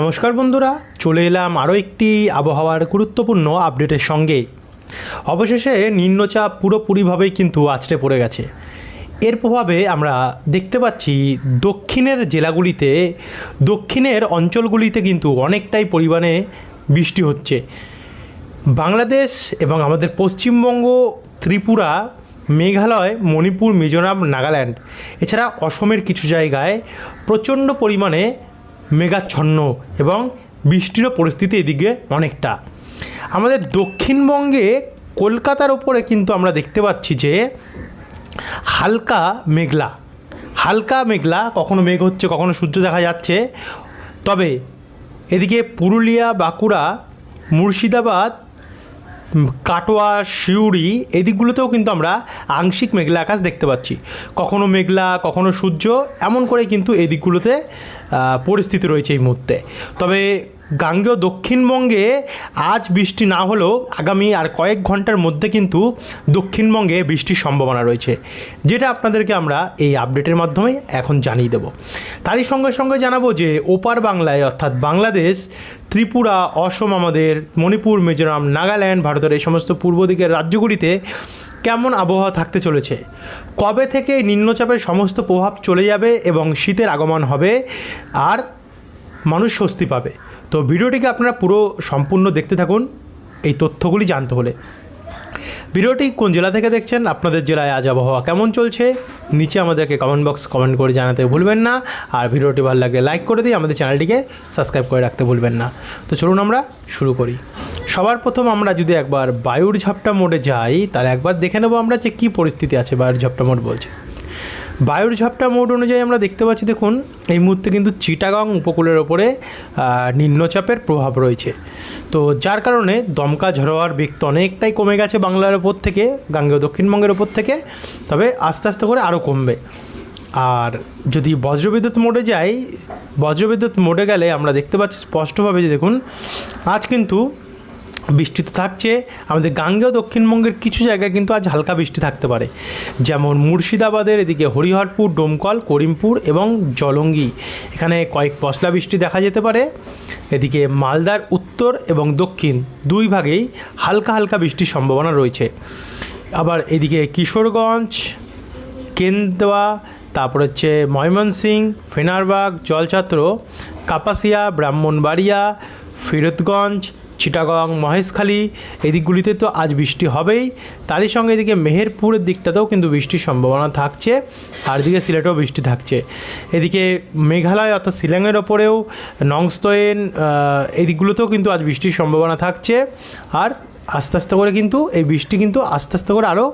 নমস্কার বন্ধুরা, চলে এলাম আরও একটি আবহাওয়ার গুরুত্বপূর্ণ আপডেটের সঙ্গে। অবশেষে নিম্নচাপ পুরোপুরিভাবেই কিন্তু আছড়ে পড়ে গেছে। এর প্রভাবে আমরা দেখতে পাচ্ছি দক্ষিণের জেলাগুলিতে, দক্ষিণের অঞ্চলগুলিতে কিন্তু অনেকটাই পরিমাণে বৃষ্টি হচ্ছে। বাংলাদেশ এবং আমাদের পশ্চিমবঙ্গ, ত্রিপুরা, মেঘালয়, মণিপুর, মিজোরাম, নাগাল্যান্ড, এছাড়া অসমের কিছু জায়গায় প্রচণ্ড পরিমাণে মেঘাচ্ছন্ন এবং বৃষ্টিরও পরিস্থিতি এদিকে অনেকটা। আমাদের দক্ষিণবঙ্গে কলকাতার ওপরে কিন্তু আমরা দেখতে পাচ্ছি যে হালকা মেঘলা। হালকা মেঘলা, কখনো মেঘ হচ্ছে, কখনো সূর্য দেখা যাচ্ছে। তবে এদিকে পুরুলিয়া, বাঁকুড়া, মুর্শিদাবাদ কাটোয়া, সিউড়ি এদিকগুলোতেও কিন্তু আমরা আংশিক মেঘলা আকাশ দেখতে পাচ্ছি। কখনো মেঘলা, কখনো সূর্য, এমন করে কিন্তু এদিকগুলোতে পরিস্থিতি রয়েছে এই মুহূর্তে। তবে গাঙ্গেয় দক্ষিণবঙ্গে আজ বৃষ্টি না হলেও আগামী আর কয়েক ঘণ্টার মধ্যে কিন্তু দক্ষিণবঙ্গে বৃষ্টির সম্ভাবনা রয়েছে। যেটা আপনাদেরকে আমরা এই আপডেটের মাধ্যমে এখন জানিয়ে দেব। তারই সঙ্গে সঙ্গে জানাব যে ওপার বাংলায় অর্থাৎ বাংলাদেশ, ত্রিপুরা, অসম, আমাদের মণিপুর, মিজোরাম, নাগাল্যান্ড, ভারতের এই সমস্ত পূর্ব দিকের রাজ্যগুলিতে কেমন আবহাওয়া থাকতে চলেছে? কবে থেকে নিম্নচাপের সমস্ত প্রভাব চলে যাবে এবং শীতের আগমন হবে? আর মানুষ স্বস্তি পাবে। তো ভিডিওটিকে আপনারা পুরো সম্পূর্ণ দেখতে থাকুন, এই তথ্যগুলি জানতে হলে। ভিডিওটি কোন জেলা থেকে দেখছেন, আপনাদের জেলায় আজ আবহাওয়া কেমন চলছে, নিচে আমাদেরকে কমেন্ট বক্স কমেন্ট করে জানাতে ভুলবেন না, আর ভিডিওটি ভালো লাগলে লাইক করে দিয়ে আমাদের চ্যানেলটিকে সাবস্ক্রাইব করে রাখতে ভুলবেন না। তো চলুন আমরা শুরু করি। সবার প্রথম আমরা যদি একবার বায়ুর ঝাপটা মোডে যাই, তাহলে একবার দেখে নেব আমরা যে কী পরিস্থিতি আছে বায়ুর ঝাপটা মোড বলছে। বায়ুর ঝাপটা মোড অনুযায়ী আমরা দেখতে পাচ্ছি, দেখুন, এই মুহূর্তে কিন্তু চিটাগাং উপকূলের ওপরে নিম্নচাপের প্রভাব রয়েছে। তো যার কারণে দমকা ঝড়োয়ার বেগ তো অনেকটাই কমে গেছে বাংলার ওপর থেকে, গাঙ্গেয় দক্ষিণবঙ্গের ওপর থেকে, তবে আস্তে আস্তে করে আরও কমবে। আর যদি বজ্রবিদ্যুৎ মোডে যাই, বজ্রবিদ্যুৎ মোডে গেলে আমরা দেখতে পাচ্ছি স্পষ্টভাবে যে দেখুন, আজ কিন্তু বৃষ্টি তো থাকছে। আমাদের গাঙ্গেয় দক্ষিণবঙ্গের কিছু জায়গায় কিন্তু আজ হালকা বৃষ্টি থাকতে পারে। যেমন মুর্শিদাবাদের এদিকে হরিহরপুর, ডোমকল, করিমপুর এবং জলঙ্গি। এখানে কয়েক পশলা বৃষ্টি দেখা যেতে পারে। এদিকে মালদার উত্তর এবং দক্ষিণ দুই ভাগেই হালকা হালকা বৃষ্টির সম্ভাবনা রয়েছে। আবার এদিকে কিশোরগঞ্জ, কেন্দুয়া, তারপর হচ্ছে ময়মনসিং, ফেনারবাগ, জলছাত্র, কাপাসিয়া, ব্রাহ্মণবাড়িয়া, ফিরোজগঞ্জ চিটাগং, মহেশখালী, এই দিকগুলিতে তো আজ বৃষ্টি হবেই। তারই সঙ্গে এদিকে মেহেরপুরের দিকটাতেও কিন্তু বৃষ্টির সম্ভাবনা থাকছে, আর এদিকে সিলেটেও বৃষ্টি থাকছে। এদিকে মেঘালয় অর্থাৎ শিলংয়ের ওপরেও, নংস্তয়েন এই দিকগুলোতেও কিন্তু আজ বৃষ্টির সম্ভাবনা থাকছে। আর আস্তে আস্তে করে কিন্তু এই বৃষ্টি কিন্তু আস্তে আস্তে করে আরও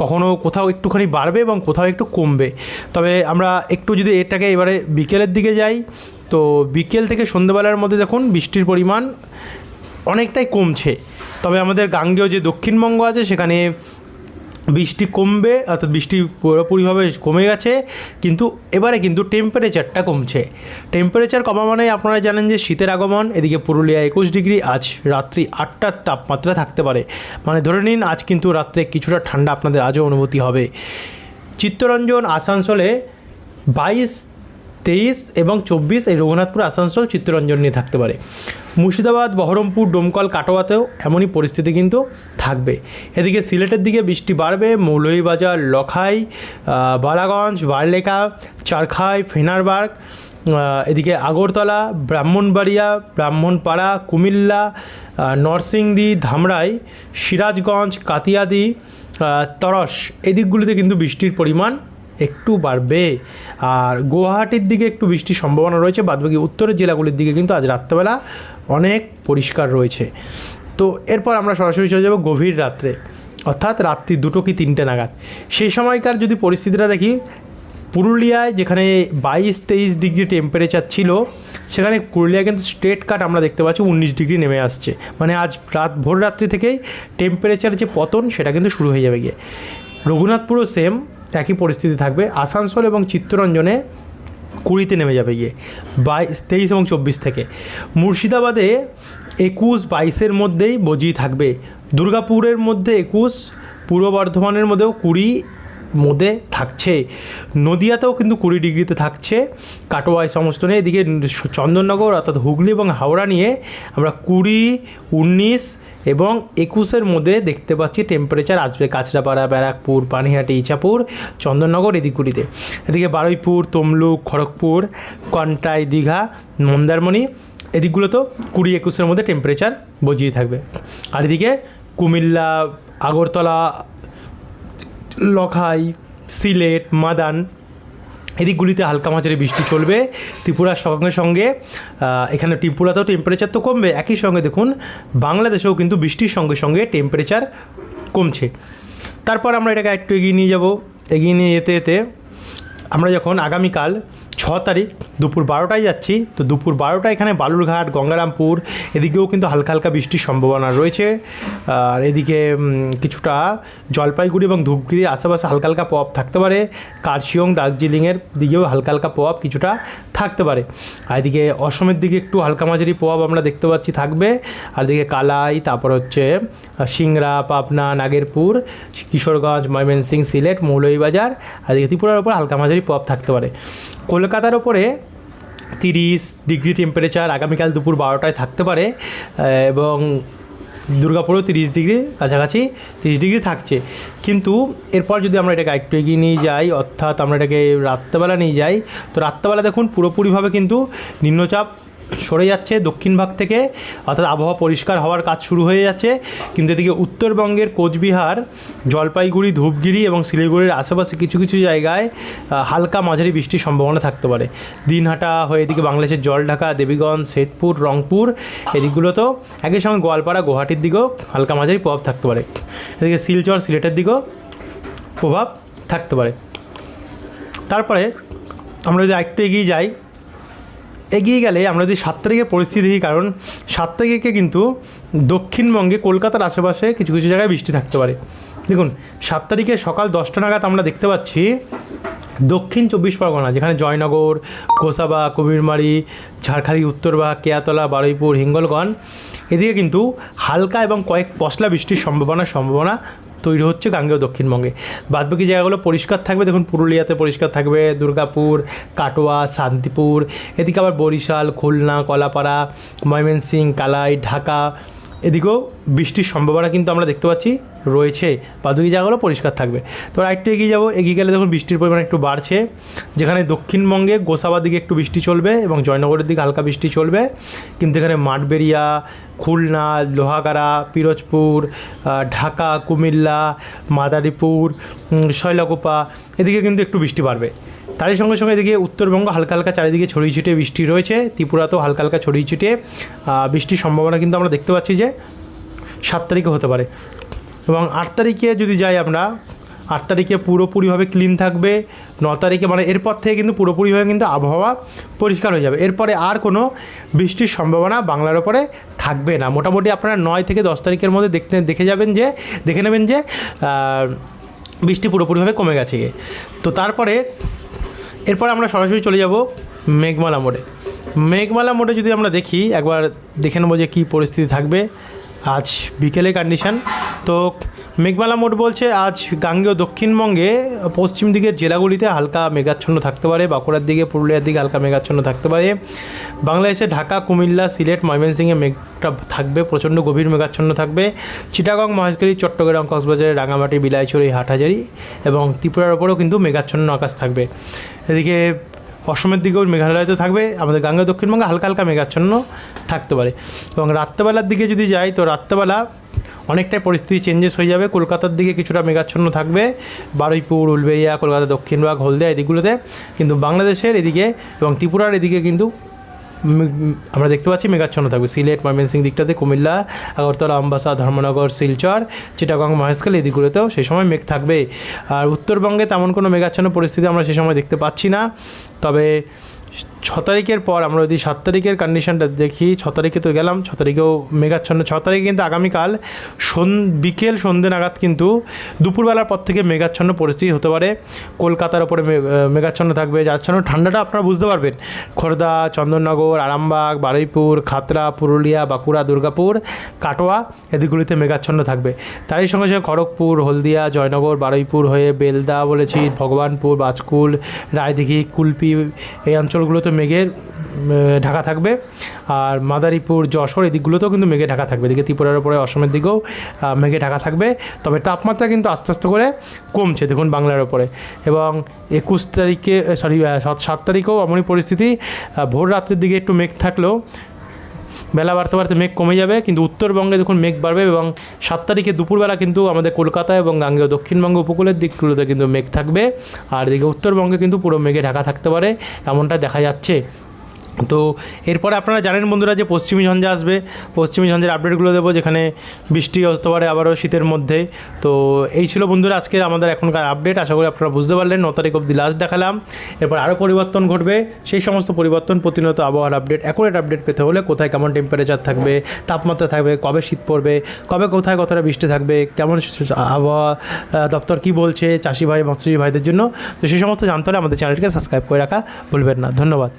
কখনও কোথাও একটুখানি বাড়বে এবং কোথাও একটু কমবে। তবে আমরা একটু যদি এটাকে এবারে বিকেলের দিকে যাই, তো বিকেল থেকে সন্ধ্যেবেলার মধ্যে দেখুন বৃষ্টির পরিমাণ অনেকটাই কমছে। তবে আমাদের গাঙ্গেয় যে দক্ষিণবঙ্গ আছে, সেখানে বৃষ্টি কমবে, অর্থাৎ বৃষ্টি পুরোপুরিভাবে কমে গেছে। কিন্তু এবারে কিন্তু টেম্পারেচারটা কমছে। টেম্পারেচার কমা মানে আপনারা জানেন যে শীতের আগমন, এদিকে পুরুলিয়া একুশ ডিগ্রি, আজ রাত্রি আটটার তাপমাত্রা থাকতে পারে। মানে ধরে নিন, আজ কিন্তু রাত্রে কিছুটা ঠান্ডা আপনাদের আজও অনুভূতি হবে। চিত্তরঞ্জন আসানসোলে বাইশ তেইশ এবং চব্বিশ এই রঘুনাথপুর, আসানসোল চিত্তরঞ্জন নিয়ে থাকতে পারে। মুর্শিদাবাদ, বহরমপুর, ডোমকল, কাটোয়াতেও এমনই পরিস্থিতি কিন্তু থাকবে। এদিকে সিলেটের দিকে বৃষ্টি বাড়বে, মৌলভীবাজার, লখাই বালাগঞ্জ, বারলেখা, চারখাই, ফেনারবার্গ এদিকে আগরতলা, ব্রাহ্মণবাড়িয়া, ব্রাহ্মণপাড়া, কুমিল্লা নরসিংদী, ধামরাই, সিরাজগঞ্জ, কাতিয়াদি তরস এই দিকগুলিতে কিন্তু বৃষ্টির পরিমাণ একটু বাড়বে। আর গুয়াহাটির দিকে একটু বৃষ্টির সম্ভাবনা রয়েছে, বাদবাকি উত্তরের জেলাগুলির দিকে কিন্তু আজ রাত্রেবেলা অনেক পরিষ্কার রয়েছে। তো এরপর আমরা সরাসরি চলে যাব গভীর রাত্রে, অর্থাৎ রাত্রি দুটো কি তিনটে নাগাদ। সেই সময়কার যদি পরিস্থিতিটা দেখি, পুরুলিয়ায় যেখানে বাইশ তেইশ ডিগ্রি টেম্পারেচার ছিল, সেখানে পুরুলিয়ায় কিন্তু স্ট্রেট কাট আমরা দেখতে পাচ্ছি উনিশ ডিগ্রি নেমে আসছে। মানে আজ রাত, ভোর রাত্রি থেকেই টেম্পারেচার যে পতন, সেটা কিন্তু শুরু হয়ে যাবে গিয়ে। রঘুনাথপুরও সেম একই পরিস্থিতি থাকবে। আসানসোল এবং চিত্তরঞ্জনে কুড়িতে নেমে যাবে গিয়ে বাইশ তেইশ এবং চব্বিশ থেকে। মুর্শিদাবাদে একুশ, বাইশের মধ্যেই বজি থাকবে। দুর্গাপুরের মধ্যে একুশ, পূর্ব বর্ধমানের মধ্যেও কুড়ি মধ্যে থাকছে। নদিয়াতেও কিন্তু কুড়ি ডিগ্রিতে থাকছে। কাটোয়া এই সমস্ত নিয়ে এদিকে চন্দননগর, অর্থাৎ হুগলি এবং হাওড়া নিয়ে আমরা কুড়ি, উনিশ এবং একুশের মধ্যে দেখতে পাচ্ছি টেম্পারেচার আসবে কাঁচরাপাড়া, ব্যারাকপুর পানিহাটি ইছাপুর, চন্দননগর এদিকগুলিতে এদিকে বারুইপুর, তমলুক, খড়গপুর, কন্টাই, দীঘা, মন্দারমণি এদিকগুলো তো কুড়ি একুশের মধ্যে টেম্পারেচার বজিয়ে থাকবে। আর এদিকে কুমিল্লা, আগরতলা, লখাই, সিলেট, মাদান এদিকগুলিতে হালকা মাঝারি বৃষ্টি চলবে। ত্রিপুরার সঙ্গে সঙ্গে এখানে ত্রিপুরাতেও টেম্পারেচার তো কমবে। একই সঙ্গে দেখুন, বাংলাদেশেও কিন্তু বৃষ্টির সঙ্গে সঙ্গে টেম্পারেচার কমছে। তারপর আমরা এটাকে একটু এগিয়ে নিয়ে যাব। এগিয়ে নিয়ে যেতে যেতে আমরা যখন আগামীকাল ছ তারিখ দুপুর বারোটায় যাচ্ছি। তো দুপুর বারোটা এখানে বালুরঘাট, গঙ্গারামপুর, এদিকেও কিন্তু হালকা হালকা বৃষ্টির সম্ভাবনা রয়েছে। আর এদিকে কিছুটা জলপাইগুড়ি এবং ধূপগুড়ির আশেপাশে হালকা হালকা প্রভাব থাকতে পারে। কার্শিয়ং, দার্জিলিংয়ের দিকেও হালকা হালকা প্রভাব কিছুটা থাকতে পারে। আর এদিকে অসমের দিকে একটু হালকা মাঝারি প্রভাব আমরা দেখতে পাচ্ছি থাকবে। আর এদিকে কালাই, তারপর হচ্ছে সিংড়া, পাবনা, নাগেরপুর, কিশোরগঞ্জ ময়মনসিং সিলেট, মৌলভীবাজার, আর এদিকে ত্রিপুরার ওপর হালকা মাঝারি প্রভাব থাকতে পারে। কলকাতার ওপরে তিরিশ ডিগ্রি টেম্পারেচার আগামীকাল দুপুর বারোটায় থাকতে পারে এবং দুর্গাপুরেও তিরিশ ডিগ্রি, কাছাকাছি তিরিশ ডিগ্রি থাকছে। কিন্তু এরপর যদি আমরা এটাকে একটু এগিয়ে নিয়ে যাই, অর্থাৎ আমরা এটাকে রাত্রেবেলা নিয়ে যাই, তো রাত্রেবেলা দেখুন পুরোপুরিভাবে কিন্তু নিম্নচাপ সরে যাচ্ছে, দক্ষিণ ভাগ থেকে, অর্থাৎ আবহাওয়া পরিষ্কার হওয়ার কাজ শুরু হয়ে যাচ্ছে। কিন্তু এদিকে উত্তরবঙ্গের কোচবিহার, জলপাইগুড়ি, ধূপগিরি এবং শিলিগুড়ির আশেপাশে কিছু কিছু জায়গায় হালকা মাঝারি বৃষ্টির সম্ভাবনা থাকতে পারে। দিনহাটা হয়ে এদিকে বাংলাদেশের জলঢাকা, দেবীগঞ্জ শ্বেতপুর রংপুর, এদিকগুলোতেও একই সঙ্গে গোয়ালপাড়া, গুয়াহাটির দিকেও হালকা মাঝারি প্রভাব থাকতে পারে। এদিকে শিলচর, সিলেটের দিকেও প্রভাব থাকতে পারে। তারপরে আমরা যদি একটু এগিয়ে যাই এগিয়ে গেলে আমরা যদি সাত তারিখের পরিস্থিতি দেখি, কারণ সাত তারিখে কিন্তু দক্ষিণবঙ্গে, কলকাতার আশেপাশে কিছু কিছু জায়গায় বৃষ্টি থাকতে পারে। দেখুন, সাত তারিখে সকাল দশটা নাগাদ আমরা দেখতে পাচ্ছি দক্ষিণ চব্বিশ পরগনা, যেখানে জয়নগর, গোসাবা, কবিরমারি, ঝাড়খালি উত্তরবাগ কেয়াতলা, বারুইপুর, হিঙ্গলগঞ্জ, এদিকে কিন্তু হালকা এবং কয়েক পশলা বৃষ্টির সম্ভাবনা সম্ভাবনা তৈরি হচ্ছে গাঙ্গেয় দক্ষিণবঙ্গে। বাদবাকি জায়গাগুলো পরিষ্কার থাকবে, দেখুন পুরুলিয়াতে পরিষ্কার থাকবে, দুর্গাপুর, কাটোয়া, শান্তিপুর, এদিকে আবার বরিশাল, খুলনা, কলাপাড়া ময়মনসিং কালাই, ঢাকা এদিকেও বৃষ্টির সম্ভাবনা কিন্তু আমরা দেখতে পাচ্ছি, রয়েছে। বাদবাকি জায়গাগুলো পরিষ্কার থাকবে। তো আর একটু এগিয়ে যাব। এগিয়ে গেলে দেখুন বৃষ্টির পরিমাণ একটু বাড়ছে। যেখানে দক্ষিণবঙ্গে গোসাবার দিকে একটু বৃষ্টি চলবে এবং জয়নগরের দিকে হালকা বৃষ্টি চলবে। কিন্তু এখানে মাঠবেরিয়া খুলনা, লোহাগাড়া, পিরোজপুর ঢাকা, কুমিল্লা, মাদারীপুর শৈলকুপা, এদিকে কিন্তু একটু বৃষ্টি বাড়বে। তারই সঙ্গে সঙ্গে এদিকে উত্তরবঙ্গ হালকা হালকা চারিদিকে ছড়িয়ে ছিটিয়ে বৃষ্টি রয়েছে। ত্রিপুরাতেও হালকা হালকা ছড়িয়ে ছিটিয়ে বৃষ্টির সম্ভাবনা কিন্তু আমরা দেখতে পাচ্ছি যে সাত তারিখে হতে পারে। এবং আট তারিখে যদি যাই আমরা, আট তারিখে পুরোপুরিভাবে ক্লিন থাকবে, ন তারিখে মানে এরপর থেকে কিন্তু পুরোপুরিভাবে কিন্তু আবহাওয়া পরিষ্কার হয়ে যাবে। এরপরে আর কোনো বৃষ্টির সম্ভাবনা বাংলার ওপরে থাকবে না। মোটামুটি আপনারা নয় থেকে দশ তারিখের মধ্যে দেখতে, দেখে যাবেন যে, দেখে নেবেন যে বৃষ্টি পুরোপুরিভাবে কমে গেছে। তো তারপরে এরপর আমরা সরাসরি চলে যাব মেঘমালা মোড়ে। মেঘমালা মোড়ে যদি আমরা দেখি, একবার দেখে নেব যে কী পরিস্থিতি থাকবে। আজ বিকেলে কন্ডিশন তো মেঘমালা মোট বলছে, আজ গাঙ্গেয় দক্ষিণবঙ্গে পশ্চিম দিকের জেলাগুলিতে হালকা মেঘাচ্ছন্ন থাকতে পারে, বাঁকুড়ার দিকে, পুরুলিয়ার দিকে হালকা মেঘাচ্ছন্ন থাকতে পারে। বাংলাদেশে ঢাকা, কুমিল্লা, সিলেট, ময়মনসিংহে মেঘটা থাকবে, প্রচণ্ড গভীর মেঘাচ্ছন্ন থাকবে। চিটাগং মহেশখালী চট্টগ্রাম, কক্সবাজারে রাঙামাটি বিলাইছড়ি হাটহাজারি এবং ত্রিপুরার ওপরেও কিন্তু মেঘাচ্ছন্ন আকাশ থাকবে। এদিকে অসমের দিকেও মেঘালয়তে থাকবে, আমাদের গাঙ্গা দক্ষিণবঙ্গে হালকা হালকা মেঘাচ্ছন্ন থাকতে পারে। এবং রাত্রেবেলার দিকে যদি যাই, তো রাত্রেবেলা অনেকটাই পরিস্থিতি চেঞ্জেস হয়ে যাবে। কলকাতার দিকে কিছুটা মেঘাচ্ছন্ন থাকবে, বারুইপুর, উলবেড়িয়া, কলকাতা দক্ষিণবাগ হলদিয়া, এদিকগুলোতে। কিন্তু বাংলাদেশের এদিকে এবং ত্রিপুরার এদিকে কিন্তু আমরা দেখতে পাচ্ছি মেঘাচ্ছন্ন থাকবে। সিলেট ময়মনসিং দিকটাতে কুমিল্লা, আগরতলা, আমবাসা, ধর্মনগর, শিলচর, চিটাগং, মহেশখালী এদিকগুলোতেও সেই সময় মেঘ থাকবে। আর উত্তরবঙ্গে তেমন কোনো মেঘাচ্ছন্ন পরিস্থিতি আমরা সেই সময় দেখতে পাচ্ছি না। তবে ছ তারিখের পর আমরা যদি সাত তারিখের কন্ডিশনটা দেখি, ছ তারিখে তো গেলাম, ছ তারিখেও মেঘাচ্ছন্ন। ছ তারিখে কিন্তু আগামীকাল সন, বিকেল সন্ধ্যে নাগাদ কিন্তু দুপুরবেলার পর থেকে মেঘাচ্ছন্ন পরিস্থিতি হতে পারে। কলকাতার ওপরে মেঘাচ্ছন্ন থাকবে যাচ্ছন্ন ঠান্ডাটা আপনারা বুঝতে পারবেন। খোর্ধা চন্দননগর, আরামবাগ, বারুইপুর খাতড়া পুরুলিয়া, বাঁকুড়া, দুর্গাপুর, কাটোয়া এদিকগুলিতে মেঘাচ্ছন্ন থাকবে। তারই সঙ্গে সঙ্গে খড়গপুর, হলদিয়া, জয়নগর, বারুইপুর হয়ে বেলদা বলেছি, ভগবানপুর, বাজকুল, রায়দিঘি, কুলপি এই অঞ্চলগুলোতে মেঘের ঢাকা থাকবে। আর মাদারীপুর, যশোর এই দিকগুলোতেও কিন্তু মেঘে ঢাকা থাকবে। এদিকে ত্রিপুরার উপরে, অসমের দিকেও মেঘে ঢাকা থাকবে। তবে তাপমাত্রা কিন্তু আস্তে আস্তে করে কমছে, দেখুন বাংলার ওপরে এবং একুশ তারিখে সরি সাত তারিখেও এমনই পরিস্থিতি। ভোর রাত্রের দিকে একটু মেঘ থাকলেও বেলা বাড়তে বাড়তে মেঘ কমে যাবে, কিন্তু উত্তরবঙ্গে দেখুন মেঘ বাড়বে এবং সাত তারিখে দুপুরবেলা কিন্তু আমাদের কলকাতা এবং গাঙ্গেয় দক্ষিণবঙ্গ উপকূলের দিকগুলোতে কিন্তু মেঘ থাকবে। আর এদিকে উত্তরবঙ্গে কিন্তু পুরো মেঘে ঢাকা থাকতে পারে, এমনটা দেখা যাচ্ছে। তো এরপরে আপনারা জানেন বন্ধুরা যে পশ্চিমী ঝঞ্ঝা আসবে। পশ্চিমী ঝঞ্ঝার আপডেটগুলো দেবো, যেখানে বৃষ্টি হতে পারে, আবারও শীতের মধ্যে। তো এই ছিল বন্ধুরা আজকে আমাদের এখনকার আপডেট আশা করি আপনারা বুঝতে পারলেন, ন তারিখ অবধি লাস্ট দেখালাম। এরপর আরও পরিবর্তন ঘটবে। সেই সমস্ত পরিবর্তন, প্রতিনিয়ত আবহাওয়ার আপডেট অ্যাকুরেট আপডেট পেতে হলে কোথায় কেমন টেম্পারেচার থাকবে, তাপমাত্রা থাকবে, কবে শীত পড়বে, কবে কোথায় কতটা বৃষ্টি থাকবে, কেমন আবহাওয়া দপ্তর কী বলছে, চাষি ভাই, মৎস্যজীবী ভাইদের জন্য। তো সেই সমস্ত জানতে হলে আমাদের চ্যানেলটিকে সাবস্ক্রাইব করে রাখা ভুলবেন না। ধন্যবাদ।